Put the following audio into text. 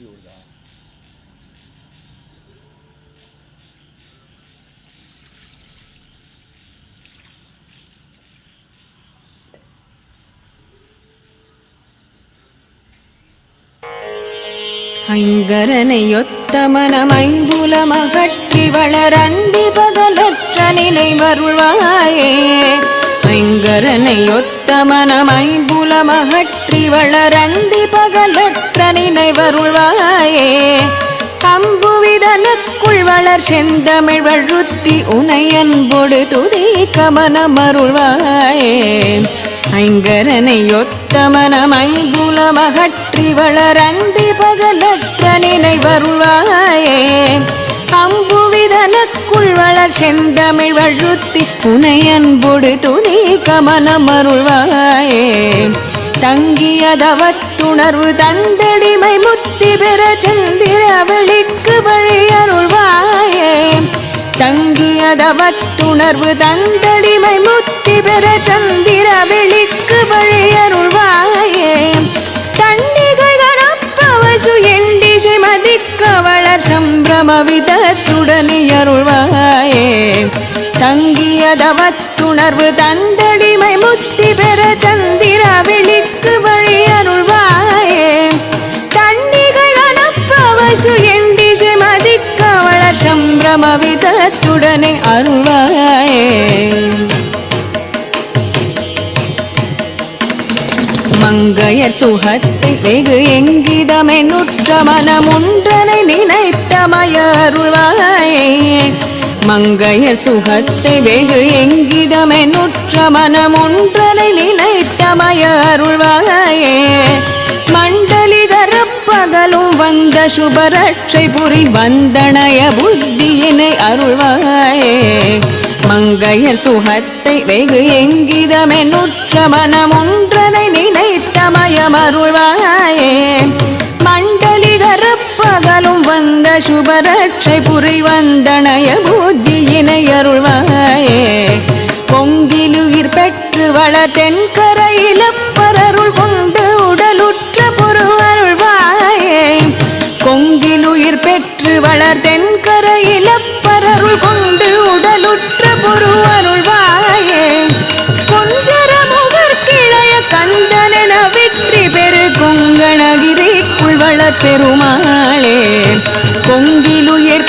இப்படி வருதா ஐங்கரனையொத்தமனமைம்புலமகற்றி வளரந்தி பகலற்ற நினைவருள்வாயே ஐங்கரனையொத்தமனமைம்புலமகற்றி வளரந்தி பகலற்ற நினைவருள்வாயே. அம்புவிதனுக்குள் வளர் செந்தமிழ் வழுத்தி உனையன்பொடு துதி கமனமருள்வாயே. ஐங்கரனை ஒத்த ஒத்தமனமைபுலமகற்றி வளரந்தி பகலற்ற நினைவருள்வாயே. அம்புவிதனுக்குள் வளர் செந்தமிழ் வழுத்தி உனையன்பொடு துதி கமனமருள்வாயே தங்கியதவத்துணர்வு தந்தடிமை முத்தி பெற சந்திர வெளிக்கு வழியருள்வாயே தங்கியதவத்துணர்வு தந்தடிமை முத்தி பெற சந்திர வெளிக்கு வழியருள்வாயே தண்டிகை கணப்பவசு எண்டிசை மதிக்கவ மலர் சம்பிரம விதத்துடனே அருள்வாயே. தங்கியதவத்துணர்வு தந்தடிமை முத்தி பெற சந்திர வெளிக்கு வழி வழியருள்வாயே தண்டிகை கணப்பவசு எண்டிசை மதிக்க வளர் சம்பிரம விதத்துடனே அருள்வாயே. மங்கையர் சுகத்தை வெகு எங்கிதமே நுற்ற மனமுன்றனை நினைத்தமயருள்வாயே மங்கையர் சுகத்தை வெகு எங்கிதமே நுற்ற மனமுன்றனை நினைத்தமயருள்வாயே மண்டலி கரப்பகலும் வந்த சுபரட்சை புரி வந்தனய புத்தியினை அருள்வாயே. மங்கையர் சுகத்தை வெகு எங்கிதமே நுற்ற மனமுன்றனை நினைத்தமயமருள்வாயே மண்டலி கரப்பகலும் வந்த சுபரட்சை புரி வந்தனய புத்தியினை அருள்வாயே பொங்கிலுயிர் பெற்று வள தென்கரையில பரருள் கொண்டு உடலுற்ற பொருவருள்வாயே. பொங்கிலுயிர் பெற்று வளர் தென்கரையில பரருள் கொண்டு உடலுற்ற பொருவருள்வாயே பெருமாளே கொங்கிலுயர்